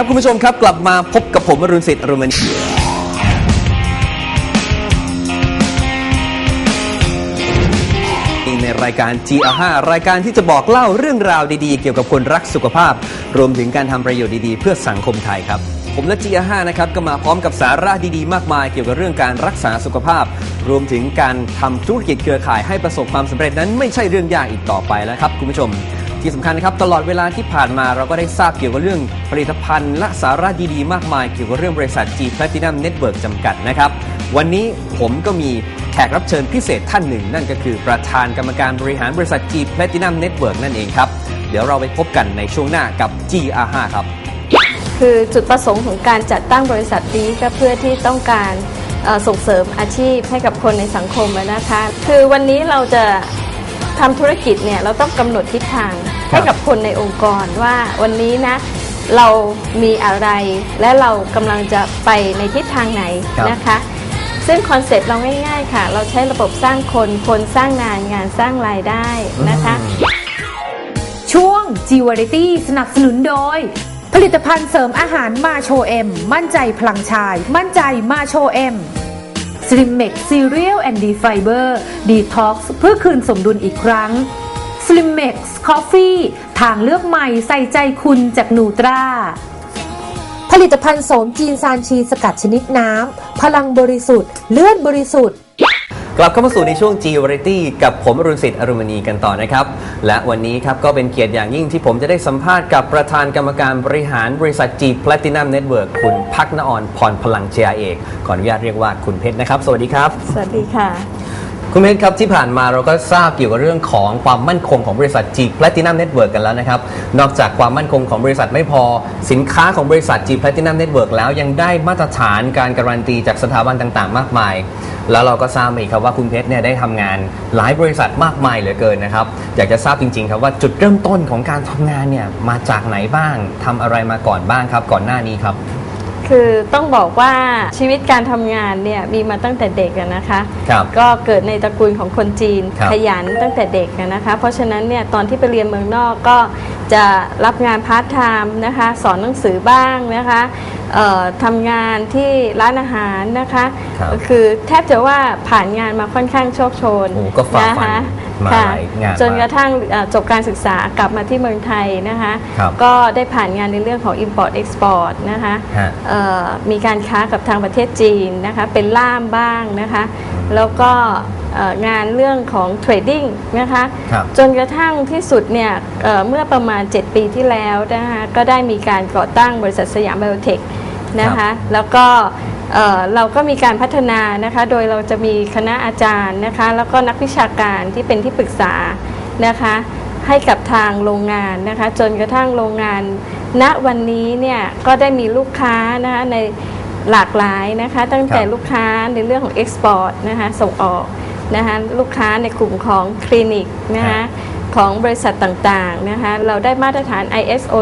ดีครับคุณผู้ชมครับ กลับมาพบกับผมอรุณสิทธิ์อรุณมณีในรายการ GR5 รายการที่จะบอกเล่าเรื่องราวดีๆ เกี่ยวกับคนรักสุขภาพ รวมถึงการทำประโยชน์ดีๆ เพื่อสังคมไทยครับผมและ GR5 นะครับก็มาพร้อมกับสาระดีๆ มากมาย เกี่ยวกับเรื่องการรักษาสุขภาพ รวมถึงการทำธุรกิจเครือข่ายให้ประสบความสำเร็จนั้นไม่ใช่เรื่องยากอีกต่อไปแล้วครับคุณผู้ชม ที่สำคัญนะครับตลอดเวลาที่ผ่านมาเราก็ได้ทราบเกี่ยวกับเรื่องผลิตภัณฑ์ และสาระดีๆ มากมายเกี่ยวกับเรื่องบริษัท G Platinum Network จำกัดนะครับ วันนี้ผมก็มีแขกรับเชิญพิเศษท่านหนึ่ง นั่นก็คือประธานกรรมการบริหารบริษัท G Platinum Network นั่นเองครับ เดี๋ยวเราไปพบกันในช่วงหน้ากับ GR5 ครับ คือจุดประสงค์ของการจัดตั้งบริษัทนี้ก็เพื่อที่ต้องการส่งเสริมอาชีพให้กับคนในสังคมนะคะ คือวันนี้เราจะทำธุรกิจเนี่ยเราต้องกำหนดทิศทาง ให้กับคนในองค์กรว่าวันนี้นะเรามีอะไรและเรากำลังจะไปในทิศทางไหนครับนะคะ ซึ่งคอนเซ็ปต์เราง่ายๆค่ะ เราใช้ระบบสร้างคนคนสร้างงานงานสร้างรายได้นะคะ ช่วง g v a r i t y สนับสนุนโดย ผลิตภัณฑ์เสริมอาหารมาโชเอ็ม มั่นใจพลังชาย มั่นใจมาโชเอ็ม s l i m m e x Cereal and D Fiber Detox เพื่อคืนสมดุลอีกครั้ง s l i m m e x Coffee ทางเลือกใหม่ใส่ใจคุณจากนูตราผลิตภัณฑ์โสมจีนซานชีสกัดชนิดน้ำ พลังบริสุทธิ์ เลือดบริสุทธิ์ กลับเข้ามาสู่ในช่วง G Variety กับผมอรุณสิทธิ์อรุณมณีกันต่อนะครับ และวันนี้ครับก็เป็นเกียรติอย่างยิ่งที่ผมจะได้สัมภาษณ์กับประธานกรรมการบริหารบริษัท G Platinum Network คุณพักนออนพรพลังเชียเอกขออนุญาตเรียกว่าคุณเพชรนะครับ สวัสดีครับ สวัสดีค่ะ คุณเพชรครับที่ผ่านมาเราก็ทราบเกี่ยวกับเรื่องของความมั่นคงของบริษัท G Platinum Network กันแล้วนะครับ นอกจากความมั่นคงของบริษัทไม่พอ สินค้าของบริษัท G Platinum Network แล้วยังได้มาตรฐานการการันตีจากสถาบันต่างๆ มากมาย แล้วเราก็ทราบมาอีกครับว่าคุณเพชรเนี่ยได้ทำงานหลายบริษัทมากมายเหลือเกินนะครับ อยากจะทราบจริงๆครับว่าจุดเริ่มต้นของการทำงานเนี่ยมาจากไหนบ้างทำอะไรมาก่อนบ้างครับ ก่อนหน้านี้ครับ คือต้องบอกว่าชีวิตการทำงานเนี่ยมีมาตั้งแต่เด็กอะนะคะ ครับ ก็เกิดในตระกูลของคนจีนครับขยันตั้งแต่เด็กอะนะคะ เพราะฉะนั้นเนี่ยตอนที่ไปเรียนเมืองนอกก็จะรับงานพาร์ทไทม์นะคะ สอนหนังสือบ้างนะคะ เอ่อทำงานที่ร้านอาหารนะคะครับคือแทบจะว่าผ่านงานมาค่อนข้างโชคโชนโอ้ก็ฝ่าฟันนะคะมาค่ะหลายงานจนมากกระทั่งเอ่อจบการศึกษากลับมาที่เมืองไทยนะคะ ครับก็ได้ผ่านงานในเรื่องของ Import Export นะคะฮะ เอ่อมีการค้ากับทางประเทศจีนนะคะเป็นล่ามบ้างนะคะ แล้วก็เอ่องานเรื่องของเทรดดิ้งนะคะ ครับ จนกระทั่งที่สุดเนี่ยเอ่อเมื่อประมาณ 7 ปีที่แล้วนะคะก็ได้มีการก่อตั้งบริษัทสยามไบโอเทค นะครัคะ บแล้วก็เอ่อเราก็มีการพัฒนานะคะ โดยเราจะมีคณะอาจารย์นะคะ แล้วก็นักวิชาการที่เป็นที่ปรึกษานะคะ ให้กับทางโรงงานนะคะ จนกระทั่งโรงงาน ณวันนี้เนี่ยก็ได้มีลูกค้านะคะในหลากหลายนะคะ ตั้งแต่ครับ ลูกค้าในเรื่องของเอ็กซ์พอร์ตนะคะส่งออกนะคะลูกค้าในกลุ่มของคลินิกนะคะ ของบริษัทต่างๆนะคะเราได้มาตรฐาน ISO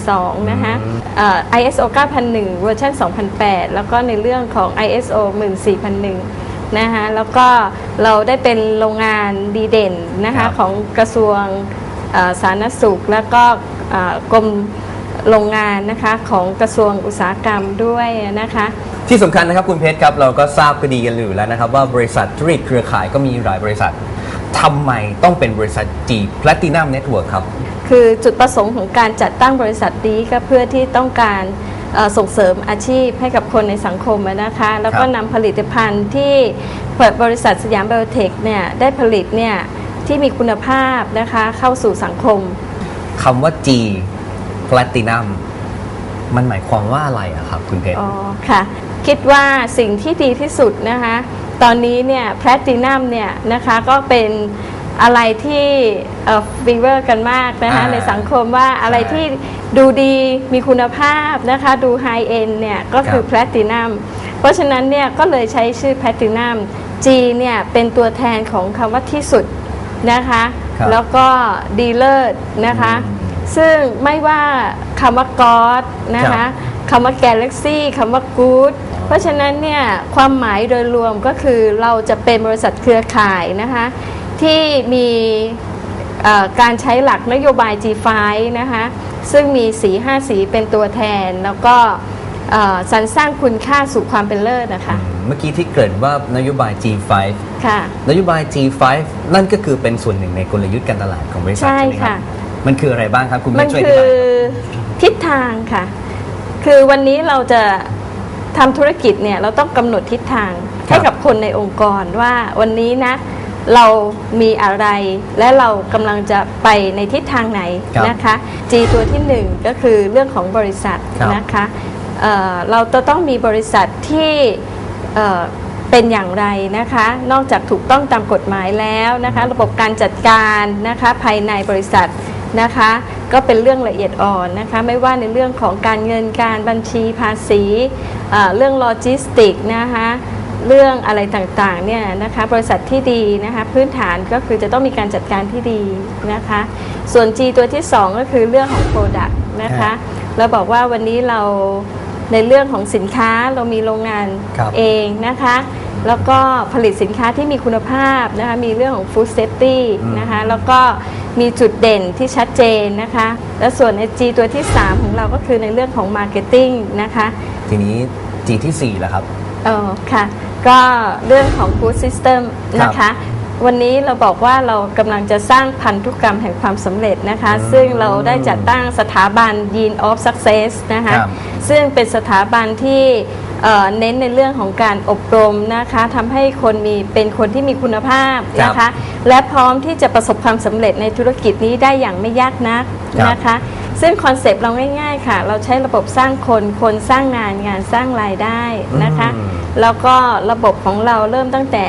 2002นะคะเอ่อ ISO 9001 เวอร์ชัน2008 แล้วก็ในเรื่องของ ISO 14001 นะคะแล้วก็เราได้เป็นโรงงานดีเด่นนะครัคะบของกระทรวงเอ่อสาธารณสุข แล้วก็เอ่อกรมโรงงานนะคะของกระทรวงอุตสาหกรรมด้วยนะคะที่สำคัญนะครับคุณเพชรครับเราก็ทราบก็ดีกันอยู่แล้วนะครับว่าบริษัทธุรกิจเครือข่ายก็มีหลายบริษัท ทำไมต้องเป็นบริษัท G Platinum Network ครับ คือจุดประสงค์ของการจัดตั้งบริษัทนี้ก็เพื่อที่ต้องการเอ่อส่งเสริมอาชีพให้กับคนในสังคมอะนะคะ แล้วก็ครับนำผลิตภัณฑ์ที่เปิดบริษัทสยามไบโอเทคเนี่ยได้ผลิตเนี่ยที่มีคุณภาพนะคะเข้าสู่สังคม คำว่า G Platinum มันหมายความว่าอะไรอะครับ คุณเพชร อ๋อค่ะ คิดว่าสิ่งที่ดีที่สุดนะคะ ตอนนี้เนี่ยแพลตินัมเนี่ยนะคะก็เป็นอะไรที่ฟีเวอร์กันมากนะคะอ่าในสังคมว่าอะไรใช่ที่ดูดีมีคุณภาพนะคะดูไฮเอ็นเนี่ยก็คือครับแพลตินัมเพราะฉะนั้นเนี่ยก็เลยใช้ชื่อแพลตินัม G เนี่ยเป็นตัวแทนของคำว่าที่สุดนะคะครับแล้วก็ดีเลิศนะคะอืมซึ่งไม่ว่าคำว่า God นะครัคะบคำว่า Galaxy คำว่า Good เพราะฉะนั้นเนี่ยความหมายโดยรวมก็คือเราจะเป็นบริษัทเครือข่ายนะคะที่มีการใช้หลักนโยบาย G5 นะคะซึ่งมีสี5สีเป็นตัวแทน แล้วก็สรรสร้างคุณค่าสู่ความเป็นเลิศนะคะเมื่อกี้ที่เกริ่นว่านโยบาย G5 ค่ะนโยบาย G5 นั่นก็คือเป็นส่วนหนึ่งในกลยุทธ์การตลาดของบริษัทใช่ใช่ไหมครัค่ะบมันคืออะไรบ้างครับคุณมัแม่ช่วยอธิคือทิศทางค่ะ คือวันนี้เราจะ ทำธุรกิจเนี่ยเราต้องกำหนดทิศทางให้กับคนในองค์กรว่าวันนี้นะเรามีอะไรและเรากำลังจะไปในทิศทางไหนครับนะคะ G ตัวที่หนึ่งก็คือเรื่องของบริษัทครับนะคะเอ่อเราจะต้องมีบริษัทที่เอ่อเป็นอย่างไรนะคะ นอกจากถูกต้องตามกฎหมายแล้วนะคะ ระบบการจัดการนะคะภายในบริษัท นะคะ ก็เป็นเรื่องละเอียดอ่อนนะคะ ไม่ว่าในเรื่องของการเงินการบัญชีภาษีเอ่อเรื่องโลจิสติกนะคะเรื่องอะไรต่างๆเนี่ยนะคะบริษัทที่ดีนะคะพื้นฐานก็คือจะต้องมีการจัดการที่ดีนะคะ ส่วน G ตัวที่ 2 ก็คือเรื่องของ Product นะคะเราบอกว่าวันนี้เราในเรื่องของสินค้าเรามีโรงงานครับเองนะคะ แล้วก็ผลิตสินค้าที่มีคุณภาพนะคะมีเรื่องของ Food Safety อืมนะคะแล้วก็ มีจุดเด่นที่ชัดเจนนะคะ และส่วนใน G ตัวที่ 3 ของเราก็คือในเรื่องของ Marketing นะคะ ทีนี้ G ที่ 4 แล้วครับเออค่ะ ก็เรื่องของ Food System นะคะ วันนี้เราบอกว่าเรากำลังจะสร้างพันธุกรรมแห่งความสำเร็จนะคะอืมซึ่งเราได้จัดตั้งสถาบัน Gene of Success นะคะครับซึ่งเป็นสถาบันที่ เอ่อเน้นในเรื่องของการอบรมนะคะทำให้คนมีเป็นคนที่มีคุณภาพนะครัคะบและพร้อมที่จะประสบความสำเร็จในธุรกิจนี้ได้อย่างไม่ยากนักครับนะคะ ซึ่งคอนเซปต์เราง่ายๆค่ะ เราใช้ระบบสร้างคนคนสร้างงานงานสร้างรายได้นะคะอืมแล้วก็ระบบของเราเริ่มตั้งแต่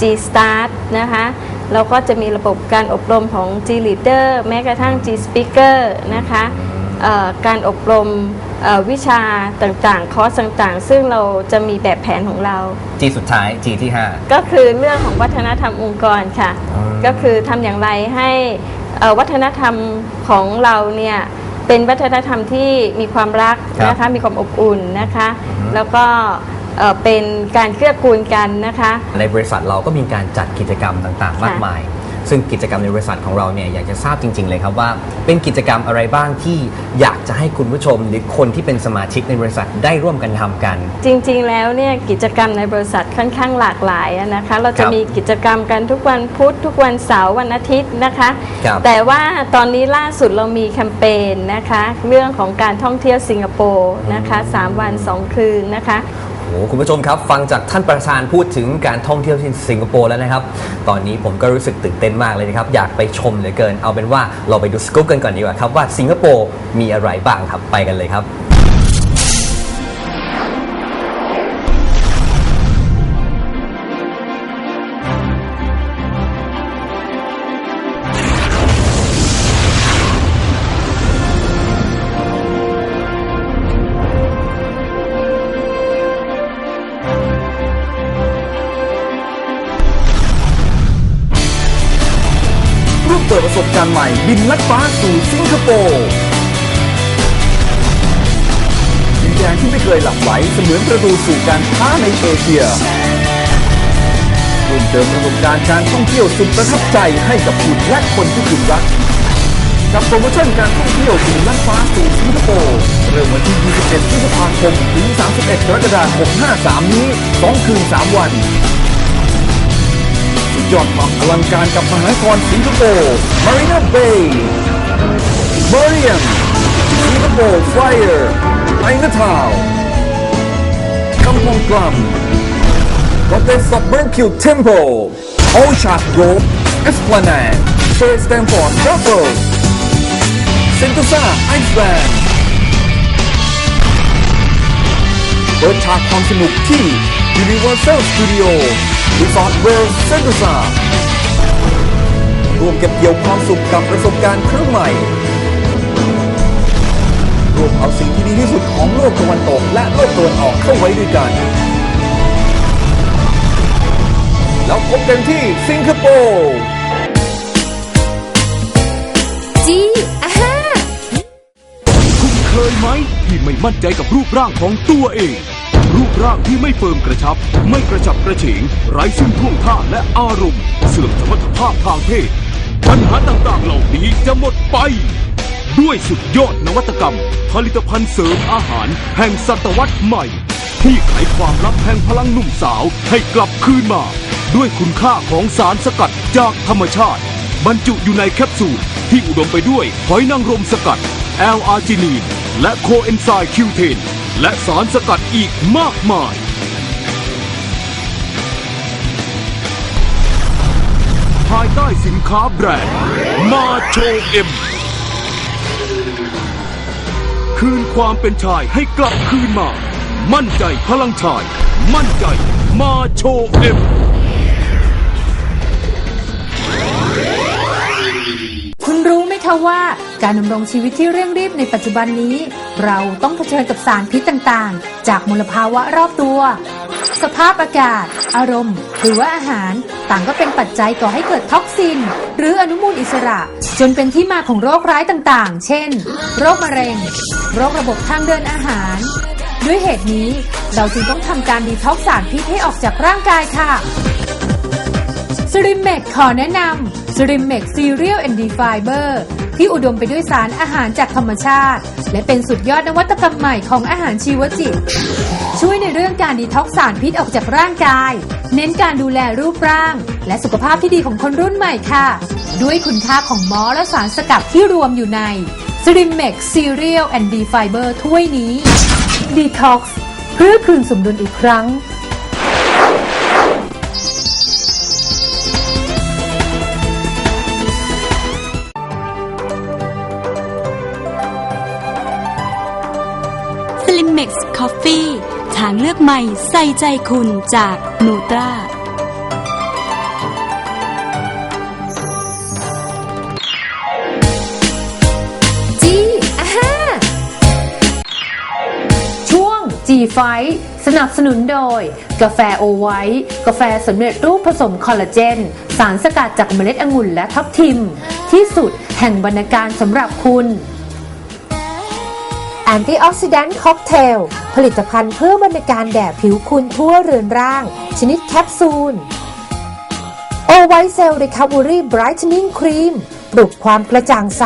G Start นะคะแล้วก็จะมีระบบการอบรมของ G Leader แม้กระทั่ง G Speaker นะคะเอ่อ การอบรมเอ่อวิชาต่างๆ คอร์สต่างๆ ซึ่งเราจะมีแบบแผนของเรา G สุดท้าย G ที่ก็คือเรื่องของวัฒนธรรมองค์กรค่ะอืมก็คือทำอย่างไรให้เอ่อวัฒนธรรมของเราเนี่ยเป็นวัฒนธรรมที่มีความรักครับนะคะมีความอบอุ่นนะคะอือฮึแล้วก็เอ่อเป็นการเกื้อกูลกันนะคะ5ในบริษัทเราก็มีการจัดกิจกรรมต่างๆ มากมาย ซึ่งกิจกรรมในบริษัทของเราเนี่ยอยากจะทราบจริง ๆ เลยครับว่า เป็นกิจกรรมอะไรบ้างที่อยากจะให้คุณผู้ชม หรือคนที่เป็นสมาชิกในบริษัทได้ร่วมกันทำกัน จริงๆ แล้วเนี่ยกิจกรรมในบริษัทค่อนข้างหลากหลายอะนะคะ เราคจะรับมีกิจกรรมกันทุกวันพุธทุกวันเสาร์วันอาทิตย์นะคะ ครับแต่ว่าตอนนี้ล่าสุดเรามีแคมเปญนะคะ เรื่องของการท่องเที่ยวสิงคโปร์นะคะสามวันสองคืนนะคะ โอ้หคุณผู้ชมครับฟังจากท่านประธานพูดถึงการท่องเที่ยวที่สิงคโปร์แล้วนะครับ ตอนนี้ผมก็รู้สึกตื่นเต้นมากเลยนะครับ อยากไปชมเหลือเกิน เอาเป็นว่าเราไปดูสกู๊ปกันก่อนดีกว่าครับว่าสิงคโปร์มีอะไรบ้างครับไปกันเลยครับารณ์ใหม่บินลัดฟ้าสู่สิงคโปร์ดินแดนที่ไม่เคยหลับไหลเสมือนประตูสู่การค้าในเอเชียร่วมเติมประสบการณ์การท่องเที่ยวสุดประทับใจให้กับคุณและคนที่คุณรัก กับโปรโมชั่นการท่องเที่ยวบินลัดฟ้าสู่สิงคโปร์เริ่มวันที่ 21พฤษภาคมถึง 31 กรกฎาคม 653 นี้ 2 คืน 3 วัน ยอดความอลังการกับมหานครสิงคโปร์ Marina Bay Mariam สิงคโปร์ Flyer Chinatown กำมงกลัม Hotel Suburban Temple Orchard Grove Esplanade State Stanford Raffles Sentosa Iceland เปิดฉากความสนุกที่ Universal Studio Resort World Sentosa รวมเก็บเกี่ยวความสุขกับประสบการณ์ครั้งใหม่รวมเอาสิ่งที่ดีที่สุดของโลกตะวันตก และโลกตะวันออกเข้าไว้ด้วยกัน แล้วพบกันที่สิงคโปร์จีอ่าฮะคุณเคยไหมที่ไม่มั่นใจกับรูปร่างของตัวเอง รูปร่างที่ไม่เฟิร์มกระชับ ไม่กระฉับกระเฉงไร้ซึ่งท่วงท่าและอารมณ์ เสื่อมสมรรถภาพทางเพศ ปัญหาต่างๆเหล่านี้จะหมดไป ด้วยสุดยอดนวัตกรรม ผลิตภัณฑ์เสริมอาหาร แห่งศตวรรษใหม่ ที่ไขความลับแห่งพลังหนุ่มสาวให้กลับคืนมา ด้วยคุณค่าของสารสกัดจากธรรมชาติ บรรจุอยู่ในแคปซูลที่อุดมไปด้วยหอยนางรมสกัดแอลอาร์จินีนและโคเอนไซม์คิวเทน และสารสกัดอีกมากมาย ภายใต้สินค้าแบรนด์ มาโชเอ็ม คืนความเป็นชายให้กลับคืนมา มั่นใจพลังชาย มั่นใจมาโชเอ็มคุณรู้ไหมคะว่า การดำรงชีวิตที่เร่งรีบในปัจจุบันนี้ เราต้องเผชิญกับสารพิษต่างๆ จากมลภาวะรอบตัว สภาพอากาศ อารมณ์ หรือว่าอาหารต่างก็เป็นปัจจัยก่อให้เกิดท็อกซิน หรืออนุมูลอิสระ จนเป็นที่มาของโรคร้ายต่างๆ เช่น โรคมะเร็ง โรคระบบทางเดินอาหาร ด้วยเหตุนี้เราจึงต้องทำการดีท็อกสารพิษให้ออกจากร่างกายค่ะสริมเมกขอแนะนำสริมเมกซีเรียลแอนดีไฟเบอร์ ที่อุดมไปด้วยสารอาหารจากธรรมชาติ และเป็นสุดยอดนวัตกรรมใหม่ของอาหารชีวจิต ช่วยในเรื่องการดีท็อกซ์สารพิษออกจากร่างกาย เน้นการดูแลรูปร่าง และสุขภาพที่ดีของคนรุ่นใหม่ค่ะ ด้วยคุณค่าของมอและสารสกัดที่รวมอยู่ในสริมเม็กซีเรียลแอนดีไฟเบอร์ถ้วยนี้ดีท็อกซ์เพื่อคืนสมดุลอีกครั้ง คอฟฟี่ทางเลือกใหม่ใส่ใจคุณจากนูตราจีอ่าฮะช่วง G f i สนับสนุนโดย กาแฟโอไวท์กาแฟสำเร็จรูปผสมคอลลาเจน สารสกัดจากเมล็ดองุ่นและทับทิม ที่สุดแห่งบรรณาการสำหรับคุณ แอนตี้ออกซิแดนต์ค็อกเทล ผลิตภัณฑ์เพื่อบรรณการแด่ผิวคุณทั่วเรือนร่าง ชนิดแคปซูลโอไวเซล Recovery Brightening Cream ปลุกความกระจ่างใส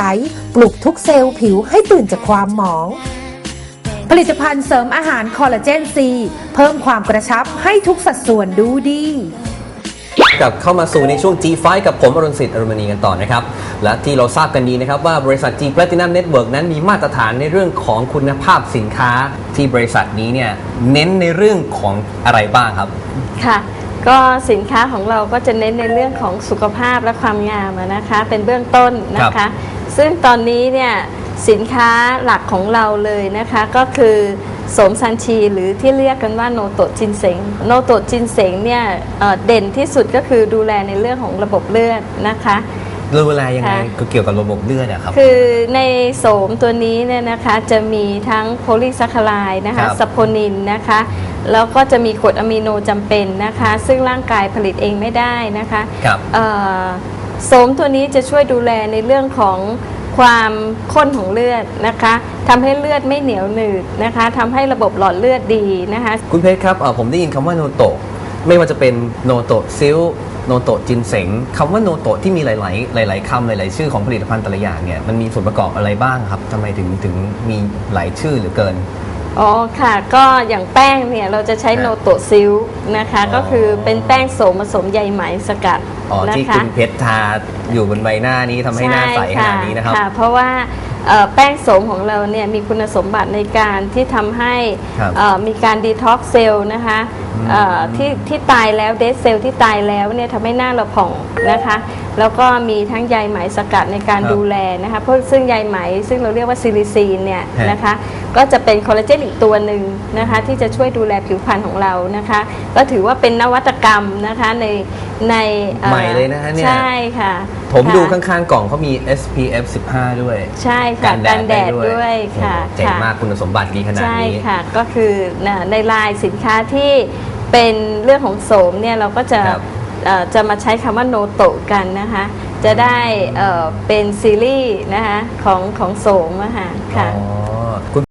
ปลุกทุกเซลล์ผิวให้ตื่นจากความหมอง ผลิตภัณฑ์เสริมอาหารคอลลาเจนซี เพิ่มความกระชับให้ทุกสัดส่วนดูดี กลับเข้ามาสู่ในช่วง G5 กับผมอรุณสิทธิ์อรุมณีกันต่อนะครับ และที่เราทราบกันดีนะครับว่าบริษัท G Platinum Network นั้นมีมาตรฐานในเรื่องของคุณภาพสินค้าที่บริษัทนี้เนี่ยเน้นในเรื่องของอะไรบ้างครับ ค่ะ ก็สินค้าของเราก็จะเน้นในเรื่องของสุขภาพและความงามอะนะคะ เป็นเบื้องต้นนะครัคะ บ ซึ่งตอนนี้เนี่ยสินค้าหลักของเราเลยนะคะก็คือโสมซันชีหรือที่เรียกกันว่าโนโตะจินเสงโนโตะจินเสงเนี่ยเอ่อเด่นที่สุดก็คือดูแลในเรื่องของระบบเลือดนะคะดูแลยังไงค่ะก็เกี่ยวกับระบบเลือดอะครับคือในโสมตัวนี้เนี่ยนะคะจะมีทั้งโพลีซัคคารายนะครัคะบซัปโพนินนะคะแล้วก็จะมีกรดอะมิโนจำเป็นนะคะ ซึ่งร่างกายผลิตเองไม่ได้นะคะครับเอ่อโสมตัวนี้จะช่วยดูแลในเรื่องของ ความข้นของเลือดนะคะทำให้เลือดไม่เหนียวหนืดนะคะทำให้ระบบหลอดเลือดดีนะคะ คุณเพชรครับเอ่อผมได้ยินคำว่าโนโตะไม่ว่าจะเป็นโนโตะซิลโนโตะจินเสงคำว่าโนโตะที่มีหลาย ๆ หลาย ๆคำหลาย ๆ ชื่อของผลิตภัณฑ์แต่ละอย่างเนี่ยมันมีส่วนประกอบอะไรบ้างครับทำไมถึงถึงมีหลายชื่อเหลือเกิน อ๋อค่ะก็อย่างแป้งเนี่ยเราจะใช้ครับโนโตะซิลนะคะ อ๋อ ก็คือเป็นแป้งโสมผสมใยไหมสกัดอ๋อนะที่คะคุณเพชรทาอยู่บนใบหน้านี้ทำให้หน้าใสขนาดนี้นะครับใช่เพราะว่าเอ่อแป้งโสมของเราเนี่ยมีคุณสมบัติในการที่ทำให้ครับเอ่อมีการดีท็อกเซลล์นะคะเอ่อที่ที่ตายแล้วเดซเซลล์ที่ตายแล้วเนี่ยทำให้หน้าเราผ่องนะคะ แล้วก็มีทั้งใยไหมสกัดในการครับดูแลนะคะเพราะซึ่งใยไหมซึ่งเราเรียกว่าซิลิซีนเนี่ยฮะ นะคะก็จะเป็นคอลลาเจนอีกตัวหนึ่งนะคะที่จะช่วยดูแลผิวพรรณของเรานะคะ ก็ถือว่าเป็นนวัตกรรมนะคะในในอ่อใหม่เลยนะฮะเนี่ย ใช่ค่ะผมค่ะดูข้างๆกล่องเขามี SPF 15 ด้วย ใช่ค่ะกันแดดด้วยค่ะโอ้โหเจ๋งค่ะมากคุณสมบัติดีขนาดใช่นี้ ค่ะก็คือน่ะในลายสินค้าที่ เป็นเรื่องของโสมเนี่ยเราก็จะครับ เอ่อจะมาใช้คำว่าโนโตะกันนะคะ จะได้เอ่อเป็นซีรีส์นะคะของของโสมอะค่ะค่ะ อ๋อคุณ